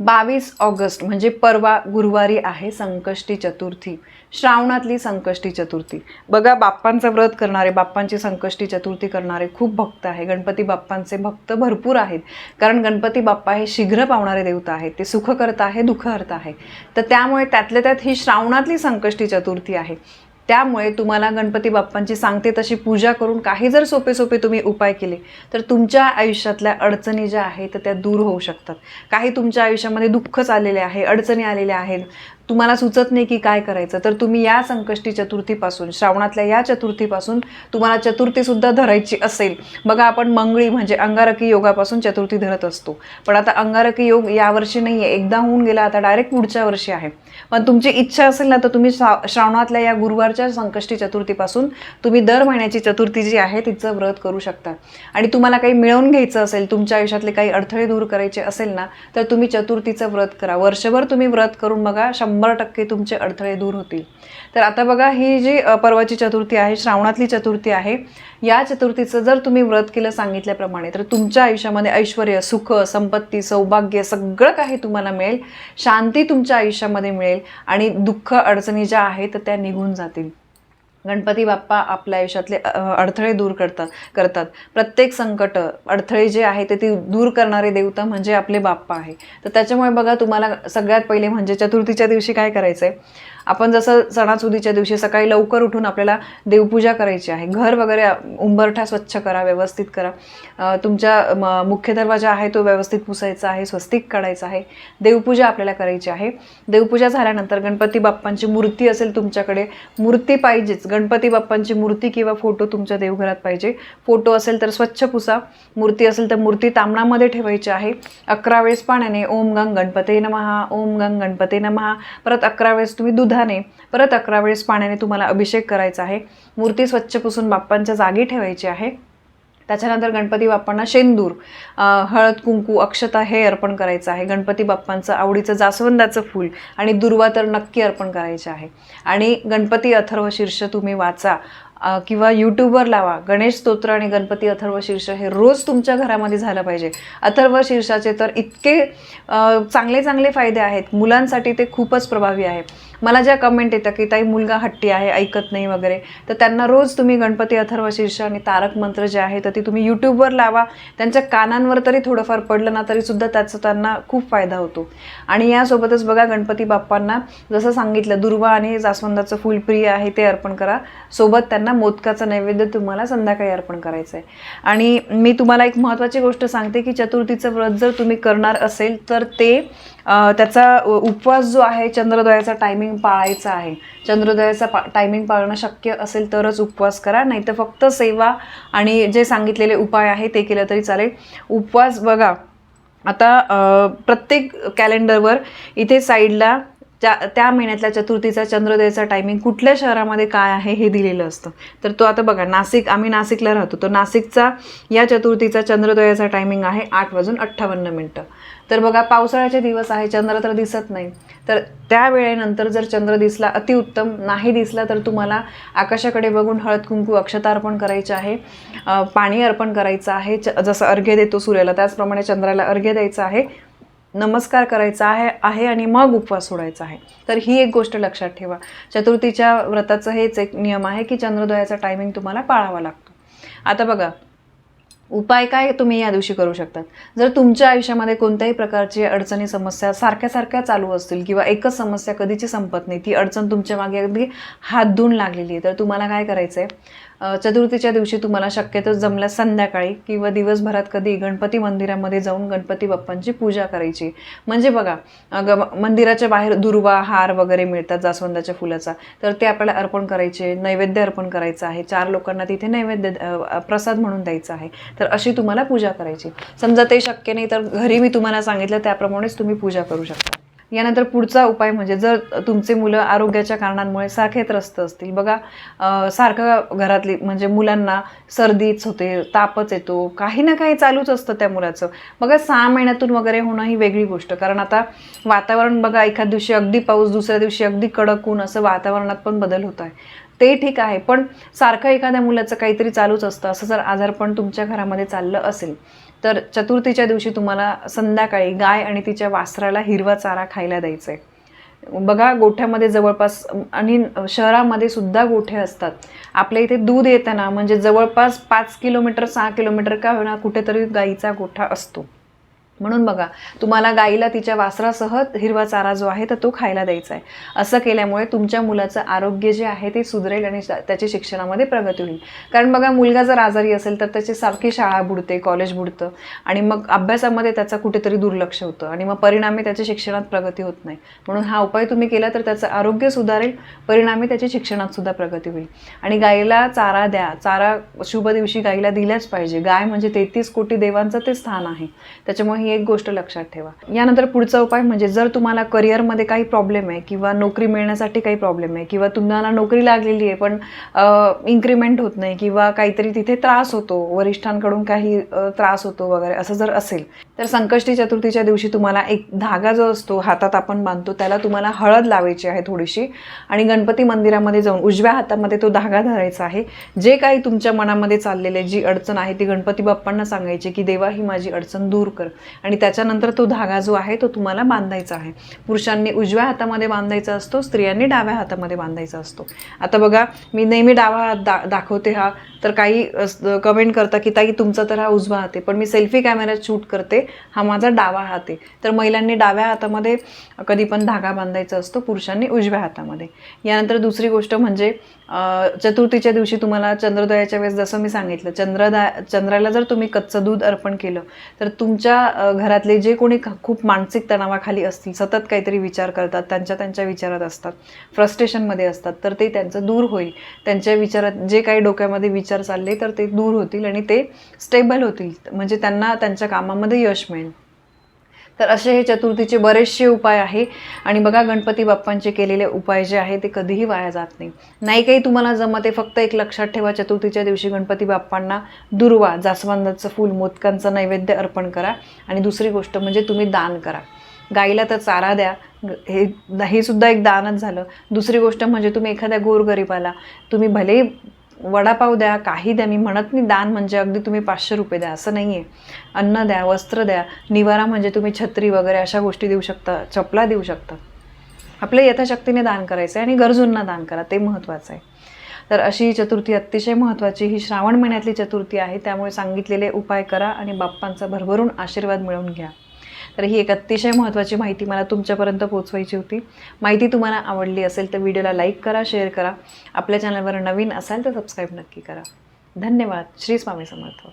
बावीस ऑगस्ट म्हणजे परवा गुरुवारी आहे संकष्टी चतुर्थी. श्रावणातली संकष्टी चतुर्थी. बघा बाप्पांचं व्रत करणारे बाप्पांची संकष्टी चतुर्थी करणारे खूप भक्त आहे. गणपती बाप्पांचे भक्त भरपूर आहेत. कारण गणपती बाप्पा हे शीघ्र पावणारे देवता आहेत. ते सुख आहे दुःख आहे. तर त्यामुळे त्यातल्या त्यात ही श्रावणातली संकष्टी चतुर्थी आहे. त्यामुळे तुम्हाला गणपती बाप्पांची सांगते तशी पूजा करून काही जर सोपे सोपे तुम्ही उपाय केले तर तुमच्या आयुष्यातल्या अडचणी ज्या आहेत तर त्या दूर होऊ शकतात. काही तुमच्या आयुष्यामध्ये दुःखच आलेले आहे अडचणी आलेल्या आहेत तुम्हाला सुचत नाही की काय करायचं तर तुम्ही या संकष्टी चतुर्थीपासून श्रावणातल्या या चतुर्थीपासून तुम्हाला चतुर्थीसुद्धा धरायची असेल. बघा आपण मंगळी म्हणजे अंगारकी योगापासून चतुर्थी धरत असतो. पण आता अंगारकी योग यावर्षी नाही आहे एकदा होऊन गेला आता डायरेक्ट पुढच्या वर्षी आहे. पण तुमची इच्छा असेल ना तर तुम्ही श्रा श्रावणातल्या या गुरुवारच्या संकष्टी चतुर्थीपासून तुम्ही दर महिन्याची चतुर्थी जी आहे तिचं व्रत करू शकता. आणि तुम्हाला काही मिळवून घ्यायचं असेल तुमच्या आयुष्यातले काही अडथळे दूर करायचे असेल ना तर तुम्ही चतुर्थीचं व्रत करा. वर्षभर तुम्ही व्रत करून बघा शंभर टक्के तुमचे अडथळे दूर होतील. तर आता बघा ही जी पर्वाची चतुर्थी आहे श्रावणातली चतुर्थी आहे या चतुर्थीचं जर तुम्ही व्रत केलं सांगितल्याप्रमाणे तर तुमच्या आयुष्यामध्ये ऐश्वर सुख संपत्ती सौभाग्य सगळं काही तुम्हाला मिळेल. शांती तुमच्या आयुष्यामध्ये मिळेल आणि दुःख अडचणी ज्या आहेत तर त्या निघून जातील. गणपती बाप्पा आपल्या आयुष्यातले अडथळे दूर करतात करतात. प्रत्येक संकट अडथळे जे आहे ते ती दूर करणारे देवता म्हणजे आपले बाप्पा आहे. तर त्याच्यामुळे बघा तुम्हाला सगळ्यात पहिले म्हणजे चतुर्थीच्या दिवशी काय करायचं आहे आपण जसं सणासुदीच्या दिवशी सकाळी लवकर उठून आपल्याला देवपूजा करायची आहे घर वगैरे उंबरठा स्वच्छ करा व्यवस्थित करा. तुमच्या म- मुख्य दरवाजा आहे तो व्यवस्थित पुसायचा आहे स्वस्तिक काढायचा आहे देवपूजा आपल्याला करायची आहे. देवपूजा झाल्यानंतर गणपती बाप्पांची मूर्ती असेल तुमच्याकडे मूर्ती पाहिजेच. गणपती बाप्पांची मूर्ती किंवा फोटो तुमच्या देवघरात पाहिजे. फोटो असेल तर स्वच्छ पुसा मूर्ती असेल तर मूर्ती तांबणामध्ये ठेवायची आहे. अकरा वेळेस पाण्याने ओम गंग गणपते नमहा ओम गंग गणपते नमहा परत अकरा वेळेस तुम्ही दुधाने परत अकरा वेळेस पाण्याने तुम्हाला अभिषेक करायचा आहे. मूर्ती स्वच्छ पुसून बाप्पांच्या जागी ठेवायची आहे. त्याच्यानंतर गणपती बाप्पांना शेंदूर हळद कुंकू अक्षता हे अर्पण करायचं आहे. गणपती बाप्पांचं आवडीचं जास्वंदाचं फूल आणि दुर्वा तर नक्की अर्पण करायचे आहे. आणि गणपती अथर्व शीर्ष तुम्ही वाचा किंवा यूट्यूबवर लावा. गणेश स्तोत्र आणि गणपती अथर्व शीर्ष हे रोज तुमच्या घरामध्ये झालं पाहिजे. अथर्व शीर्षाचे तर इतके चांगले चांगले फायदे आहेत. मुलांसाठी ते खूपच प्रभावी आहे. मला ज्या कमेंट येतं की ताई मुलगा हट्टी आहे ऐकत नाही वगैरे. तर त्यांना रोज तुम्ही गणपती अथर्वशीर्ष आणि तारक मंत्र जे आहे तर ते तुम्ही यूट्यूबवर लावा. त्यांच्या कानांवर तरी थोडंफार पडलं ना तरीसुद्धा त्याचा त्यांना खूप फायदा होतो. आणि यासोबतच बघा गणपती बाप्पांना जसं सांगितलं दुर्वा आणि जास्वंदाचं फुल प्रिय आहे ते अर्पण करा. सोबत त्यांना मोदकाचं नैवेद्य तुम्हाला संध्याकाळी अर्पण करायचं आहे. आणि मी तुम्हाला एक महत्त्वाची गोष्ट सांगते की चतुर्थीचं व्रत जर तुम्ही करणार असेल तर ते त्याचा उपवास जो आहे चंद्रोदयाचा टायमिंग पाळायचा आहे. चंद्रोदयाचा पा टायमिंग पाळणं शक्य असेल तरच उपवास करा नाही तर फक्त सेवा आणि जे सांगितलेले उपाय आहे ते केलं तरी चालेल. उपवास बघा आता प्रत्येक कॅलेंडरवर इथे साईडला त्या त्या महिन्यातल्या चतुर्थीचा चंद्रोदयाचा टायमिंग कुठल्या शहरामध्ये काय आहे हे दिलेलं असतं. तर तो आता बघा नाशिक आम्ही नाशिकला राहतो. तर नाशिकचा या चतुर्थीचा चंद्रोदयाचा टायमिंग आहे आठ वाजून अठ्ठावन्न मिनटं. तर बघा पावसाळ्याचे दिवस आहे चंद्र तर दिसत नाही. तर त्या वेळेनंतर जर चंद्र दिसला अतिउत्तम नाही दिसला तर तुम्हाला आकाशाकडे बघून हळद कुंकू अक्षता अर्पण करायचे आहे. पाणी अर्पण करायचं आहे. च जसं अर्घ्य देतो सूर्याला त्याचप्रमाणे चंद्राला अर्घ्य द्यायचं आहे. नमस्कार करायचा आहे आहे आणि मग उपवास सोडायचा आहे. तर ही एक गोष्ट लक्षात ठेवा. चतुर्थीच्या व्रताचं हेच एक नियम आहे की चंद्रोदयाचा टायमिंग तुम्हाला पाळावा लागतो. आता बघा उपाय काय तुम्ही या दिवशी करू शकतात? जर तुमच्या आयुष्यामध्ये कोणत्याही प्रकारची अडचणी समस्या सारख्या सारख्या चालू असतील किंवा एकच समस्या कधीची संपत नाही ती अडचण तुमच्या मागे अगदी हात धुवून लागलेली आहे तर तुम्हाला काय करायचं आहे चतुर्थीच्या दिवशी तुम्हाला शक्यतो जमल्यास संध्याकाळी किंवा दिवसभरात कधी गणपती मंदिरामध्ये जाऊन गणपती बाप्पांची पूजा करायची. म्हणजे बघा ग मंदिराच्या बाहेर दुर्वा हार वगैरे मिळतात जास्वंदाच्या फुलाचा. तर ते आपल्याला अर्पण करायचे नैवेद्य अर्पण करायचं आहे. चार लोकांना तिथे नैवेद्य प्रसाद म्हणून द्यायचा आहे. तर अशी तुम्हाला पूजा करायची. समजा ते शक्य नाही तर घरी मी तुम्हाला सांगितलं त्याप्रमाणेच तुम्ही पूजा करू शकता. यानंतर पुढचा उपाय म्हणजे जर तुमचे मुलं आरोग्याच्या कारणांमुळे सारखे त्रस्त असतील बघा सारखं घरातली म्हणजे मुलांना सर्दीच होते तापच येतो काही ना काही चालूच असतं त्या मुलाचं. बघा सहा महिन्यातून वगैरे होणं ही वेगळी गोष्ट. कारण आता वातावरण बघा एखाद दिवशी अगदी पाऊस दुसऱ्या दिवशी अगदी कडक ऊन असं वातावरणात पण बदल होत आहे. ते ठीक आहे पण सारखं एखाद्या मुलाचं काहीतरी चालूच असतं. असं जर आजारपण तुमच्या घरामध्ये चाललं असेल तर चतुर्थीच्या दिवशी तुम्हाला संध्याकाळी गाय आणि तिच्या वासराला हिरवा चारा खायला द्यायचा आहे बघा गोठ्यामध्ये जवळपास आणि शहरामध्ये सुद्धा गोठे असतात. आपल्या इथे दूध येताना म्हणजे जवळपास पाच किलोमीटर सहा किलोमीटर का होणार कुठेतरी गाईचा गोठा असतो. म्हणून बघा तुम्हाला गाईला तिच्या वासरासह हिरवा चारा जो आहे तर तो खायला द्यायचा आहे. असं केल्यामुळे तुमच्या मुलाचं आरोग्य जे आहे ते सुधरेल आणि शा- त्याची शिक्षणामध्ये प्रगती होईल. कारण बघा मुलगा जर आजारी असेल तर त्याची सारखी शाळा बुडते कॉलेज बुडतं आणि मग अभ्यासामध्ये त्याचा कुठेतरी दुर्लक्ष होतं आणि मग परिणामी त्याच्या शिक्षणात प्रगती होत नाही. म्हणून हा उपाय तुम्ही केला तर त्याचं आरोग्य सुधारेल परिणामी त्याची शिक्षणात सुद्धा प्रगती होईल. आणि गाईला चारा द्या. चारा शुभ दिवशी गाईला दिल्याच पाहिजे. गाय म्हणजे तेहतीस कोटी देवांचं ते स्थान आहे. त्याच्यामुळे ही एक गोष्ट लक्षात ठेवा. यानंतर पुढचा उपाय म्हणजे जर तुम्हाला करिअरमध्ये काही प्रॉब्लेम आहे किंवा नोकरी मिळण्यासाठी काही प्रॉब्लेम आहे किंवा तुम्हाला नोकरी लागलेली आहे पण इन्क्रीमेंट होत नाही किंवा काहीतरी तिथे त्रास होतो वरिष्ठांकडून काही त्रास होतो वगैरे असं जर असेल तर संकष्टी चतुर्थीच्या दिवशी तुम्हाला एक धागा जो असतो हातात आपण बांधतो त्याला तुम्हाला हळद लावायची आहे थोडीशी आणि गणपती मंदिरामध्ये जाऊन उजव्या हातामध्ये तो धागा धरायचा आहे. जे काही तुमच्या मनामध्ये चाललेले जी अडचण आहे ती गणपती बाप्पांना सांगायची की देवा ही माझी अडचण दूर कर. आणि त्याच्यानंतर तो धागा जो आहे तो तुम्हाला बांधायचा आहे. पुरुषांनी उजव्या हातामध्ये बांधायचा असतो स्त्रियांनी डाव्या हातामध्ये बांधायचा असतो. आता बघा मी नेहमी डावा हात दा दाखवते हा तर काही कमेंट करता की ताई तुमचा तर हा उजवा हात आहे पण मी सेल्फी कॅमेऱ्यात शूट करते हा माझा डावा हात आहे. तर महिलांनी डाव्या हातामध्ये कधी पण धागा बांधायचा असतो पुरुषांनी उजव्या हातामध्ये. यानंतर दुसरी गोष्ट म्हणजे चतुर्थीच्या दिवशी तुम्हाला चंद्रोदयाच्या वेळेस जसं मी सांगितलं चंद्रदा चंद्राला जर तुम्ही कच्चं दूध अर्पण केलं तर तुमच्या घरातले जे कोणी खूप मानसिक तणावाखाली असतील सतत काहीतरी विचार करतात त्यांच्या त्यांच्या विचारात असतात फ्रस्ट्रेशनमध्ये असतात तर ते त्यांचं दूर होईल. त्यांच्या विचारात जे काही डोक्यामध्ये विचार चालले तर ते दूर होतील आणि ते स्टेबल होतील. म्हणजे त्यांना त्यांच्या कामामध्ये यश मिळेल. तर असे हे चतुर्थीचे बरेचसे उपाय आहे. आणि बघा गणपती बाप्पांचे केलेले उपाय जे आहे ते कधीही वाया जात नाही. नाही काही तुम्हाला जमते फक्त एक लक्षात ठेवा चतुर्थीच्या दिवशी गणपती बाप्पांना दुर्वा जास्वंदाचं फूल मोदकांचं नैवेद्य अर्पण करा. आणि दुसरी गोष्ट म्हणजे तुम्ही दान करा. गाईला तर चारा द्या. हे हे सुद्धा एक दानच झालं. दुसरी गोष्ट म्हणजे तुम्ही एखाद्या गोरगरिबाला तुम्ही भले वडापाव द्या काही द्या. मी म्हणत नाही दान म्हणजे अगदी तुम्ही पाचशे रुपये द्या असं नाही आहे अन्न द्या वस्त्र द्या. निवारा म्हणजे तुम्ही छत्री वगैरे अशा गोष्टी देऊ शकता चपला देऊ शकता. आपल्या यथाशक्तीने दान करायचं आहे आणि गरजूंना दान करा ते महत्त्वाचं आहे. तर अशी ही चतुर्थी अतिशय महत्त्वाची ही श्रावण महिन्यातली चतुर्थी आहे. त्यामुळे सांगितलेले उपाय करा आणि बाप्पांचा भरभरून आशीर्वाद मिळवून घ्या. तर ही एक अतिशय महत्त्वाची माहिती मला तुमच्यापर्यंत पोहोचवायची होती. माहिती तुम्हाला आवडली असेल तर व्हिडिओला लाईक करा शेअर करा. आपल्या चॅनलवर नवीन असाल तर सबस्क्राईब नक्की करा. धन्यवाद. श्री स्वामी समर्थ.